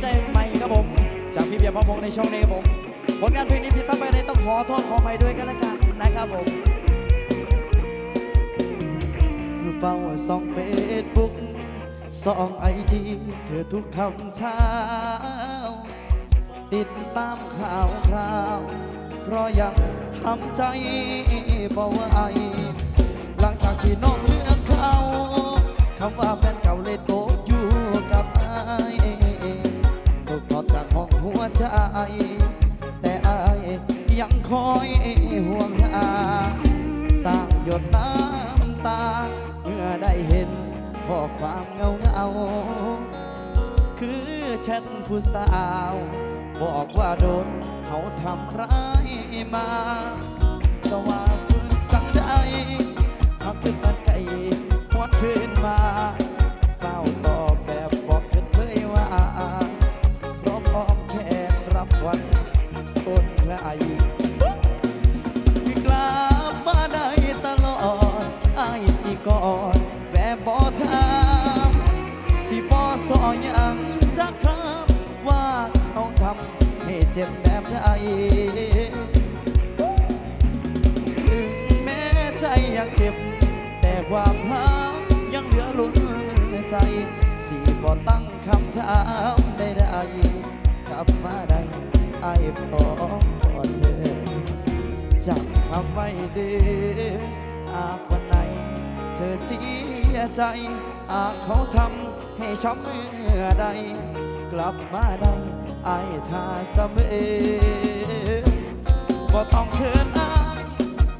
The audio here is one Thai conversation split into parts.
ใจใหม่ครับผม จากพี่เบียร์พร้อพงษ์ในช่วงนี้ครับผมผลงานเพลงนี้ผิดพลาดไปในต้องขอโทษขออภัยด้วยกันแล้วกันนะครับผมเฝ้าส่องเฟซบุ๊กส่องไอจีเธอทุกคำเช้า ติดตามข่าวคราว เพราะยังทำใจบ่ไหวหลังจากที่น้องเลือกเขาคำว่าแฟนเก่าเลยโต แต่ไอ้ยังคอยห่วงหาสร้างหยดน้ำตา เมื่อได้เห็นข้อความเงาเงา คือแชทผู้สาว บอกว่าโดนเขาทำร้ายมาจะว่า เจ็บแบบใดถึงแม้ใจยังเจ็บ แต่ความหักยังเหลือลุ้นใจสิบ่ตั้งคำถามใดๆกลับมาได้ไอ้พร้อมกอดเธอจำคำไว้ด้อาจวันไหน เธอเสียใจ อาเขาทำให้ช้ำเมื่อใดกลับมาได้ไอ้ท่าเส มอบ่ต้องเขินอาย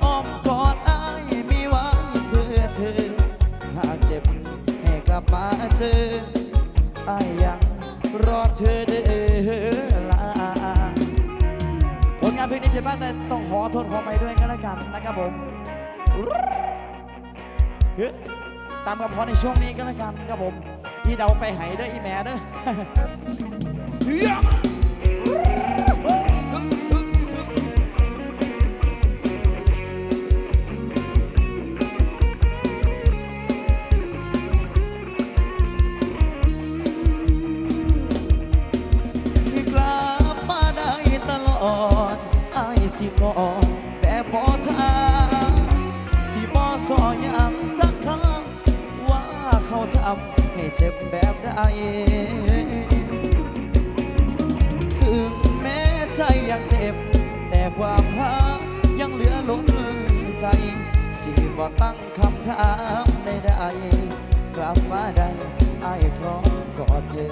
อ้อมกอดอายมีไว้เพื่อเธอ หากเจ็บให้กลับมาเจออายยังรอเธอเด้อลาผลงานเพลงนี้เจ็บมากแต่ต้องขอโทษขอไปด้วยกันแล้วกันนะครับผมตามกับพอในช่วงนี้ก็แล้วกันครับผม ที่เดาไปไหเด้ออีแม่เด้อ ให้เจ็บแบบใดถึงแม้ใจยังเจ็บ แต่ความหักยังเหลือล้นใจ สิบ่ตั้งคำถามใดๆกลับมาได้ไอ้ายพร้อมกอดเธอ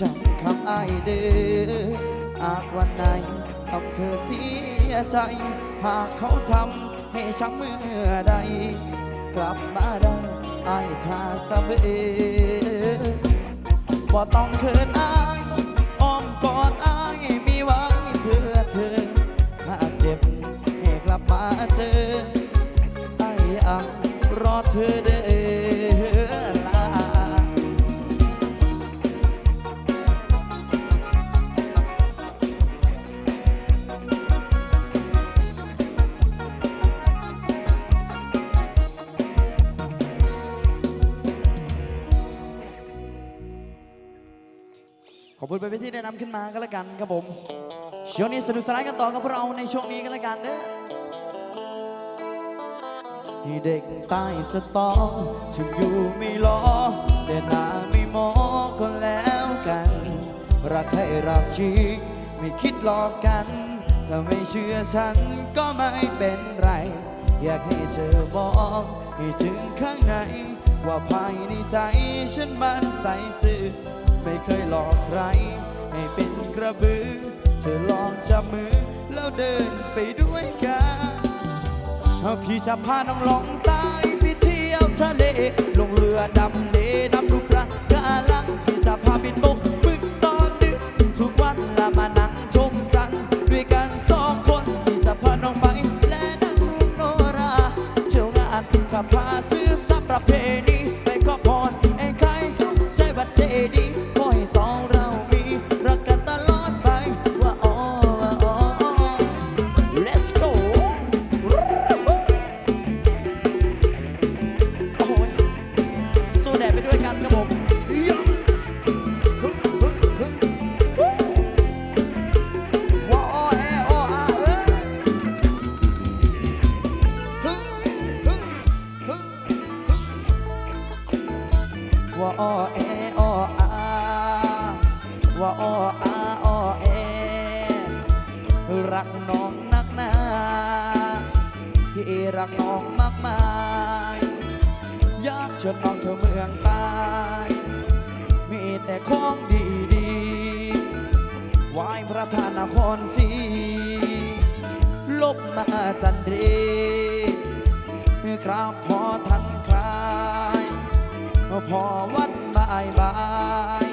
จำคำอ้ายเด้ออาจวันไหนทำเธอเสียใจ หากเขาทำให้ช้ำเมื่อใด กลับมาได้ อายท่าเสมอบ่ต้องเขินอายอ้อมกอดอายมีไว้เพื่อเธอหากเจ็บให้กลับมาเจอไอ้อังรอเธอเด้ อบคุณไปที่ได้นำขึ้นมาก็แล้วกันครับผมช่วงนี้สนุกสนานกันต่อกับพวกเราในช่วงนี้ก็แล้วกันเด้อที่เด็กใต้สตอถึงอยู่ไม่รอแต่หน้าไม่มอก็แล้วกัน รักให้รักจริงไม่คิดหลอกกัน ถ้าไม่เชื่อฉันก็ไม่เป็นไร อยากให้เธอบอกให้ถึงข้างใน ว่าภายในใจฉันมันใสซื่อไม่เคยหลอกใคร ให้เป็นกระบือ เธอลองจับมือ แล้วเดินไปด้วยกันเอาพี่จะพาน้องลองใต้ไปเที่ยวทะเล ลงเรือดำเลน้ำดูปลากาลังพี่จะพาไปตกหมึกตอนดึกทุกวันละมานั่งชมจันทร์ด้วยกันสองคนพี่จะพาน้องไปและนั่งดูโนราเที่ยวงานพี่จะพาสืบสับประเพณี จันรีครับพอทันคลายพอวัดบ่ายบาย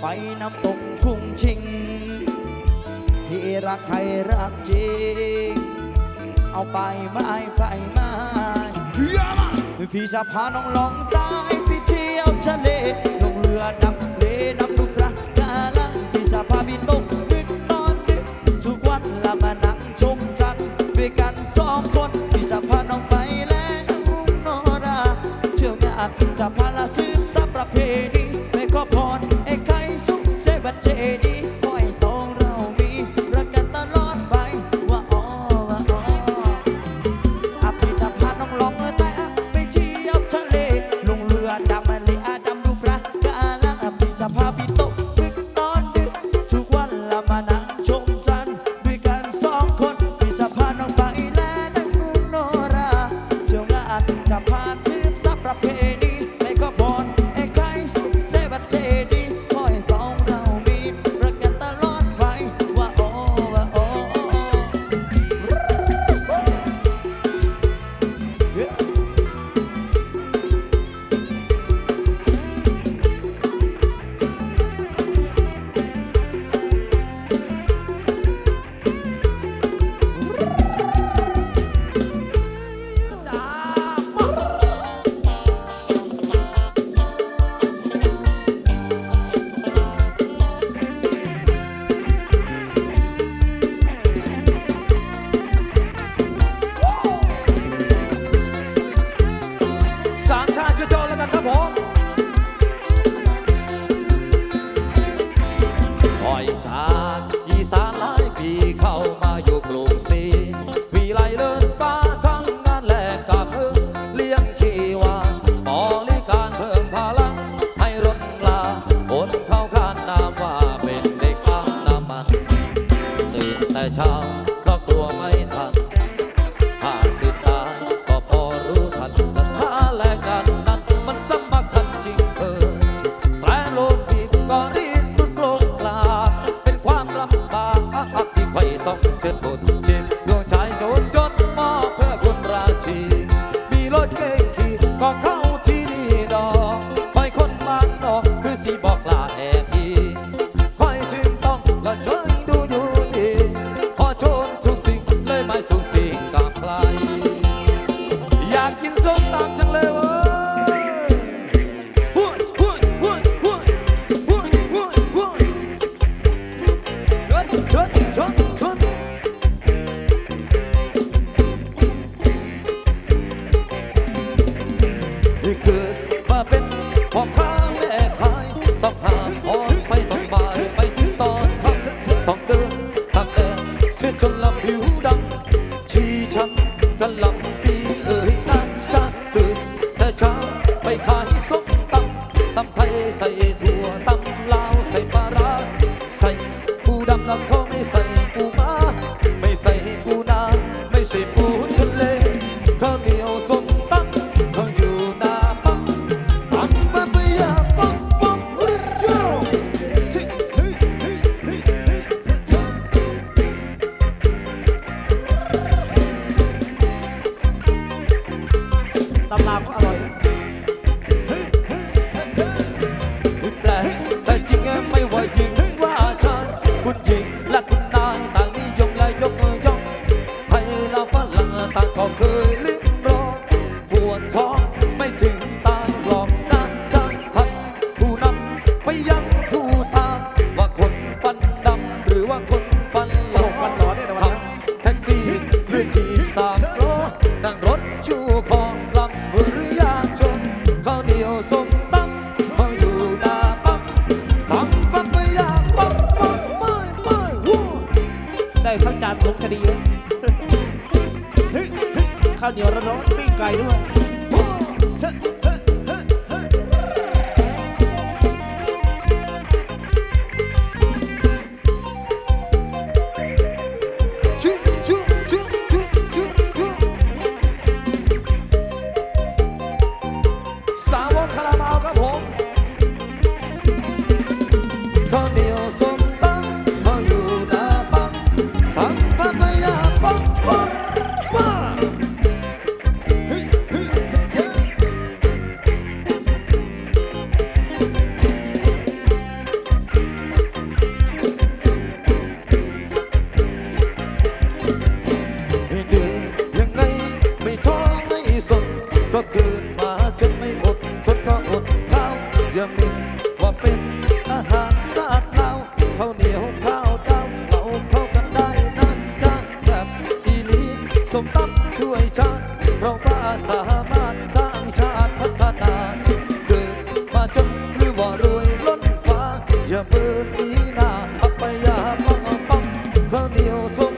ไปน้ำตกคุ้งชิง ที่รักใครรักจริง เอาไปไม่ไปไม่พี่จะพาน้องลองตายพี่เที่ยวทะเลลงเรือดำเลน้ำลุกระกาลังพี่จะพาพี่ตก Tapar 啥 Lord, thank you. ลาบก็อร่อย ได้สักจานทุกคดีข้าวเหนียวร้อนๆปิ้งไก่ด้วย Thân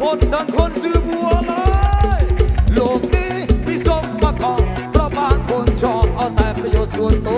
คนดังคนซื้อบัวลอยโลกนี้มีสมประกอบเพราะบางคนชอบเอาแต่ประโยชน์ส่วนตัว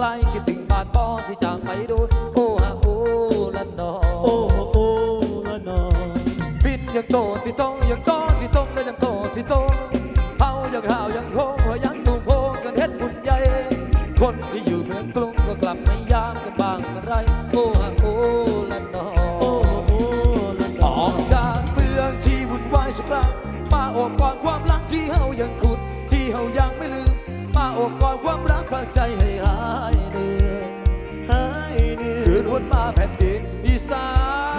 กลคิดถึงบ้านพ่อที่จากไปโดนโอ้ฮะโอ้ละนอโอ้โอ้ละนอบินยังโตที่โตยังโตที่โตและยังโตที่โตเฮายังห่าวยังโฮงหัวยังตูมโฮงกันเฮ็ดบุญใหญ่คนที่อยู่เมืองกรุงก็กลับมายามกันบ้างเมื่อไรโอ้ฮะโอ้ละนอโอ้โอ้ละนอออกจากเมืองที่วุ่นวายสักครั้งมาโอบกอดความรักที่เฮายังขุดที่เฮายังไม่ลืมมาโอบกอดความรักฝากใจให้หา นื่คือยนวนมาแผ่นดินอีสาน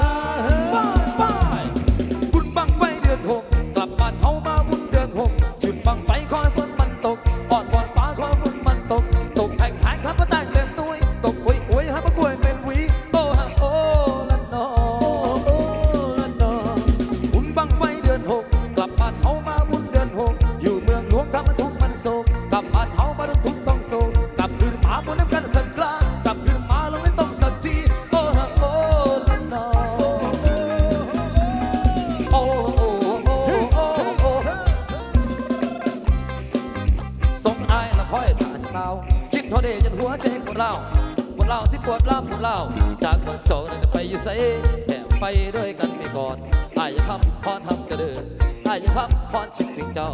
พรคิดถึงเจ้า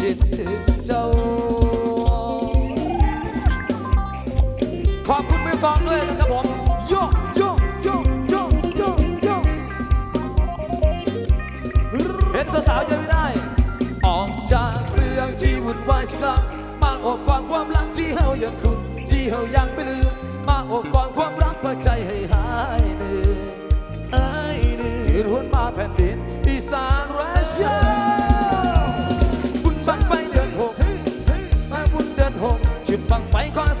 คิดถึงเจ้า ขอบคุณมือกองด้วยนะครับผมโยกโยกโยกโยกโยกโยกเห็นสาวๆยังไม่ได้ ออกจากเมืองที่วุ่นวายสักครั้งมาอบกอดความรักที่เฮายังคุ้นที่เฮายังไม่ลืมมาอบกอดความรักเพื่อใจให้หายเหนื่อยหายเหนื่อยคืนหวนมาแผ่นดินอีสานแรชยา สังไปเดือนหกมาบุญเดือนหก จุบบังไฟคอย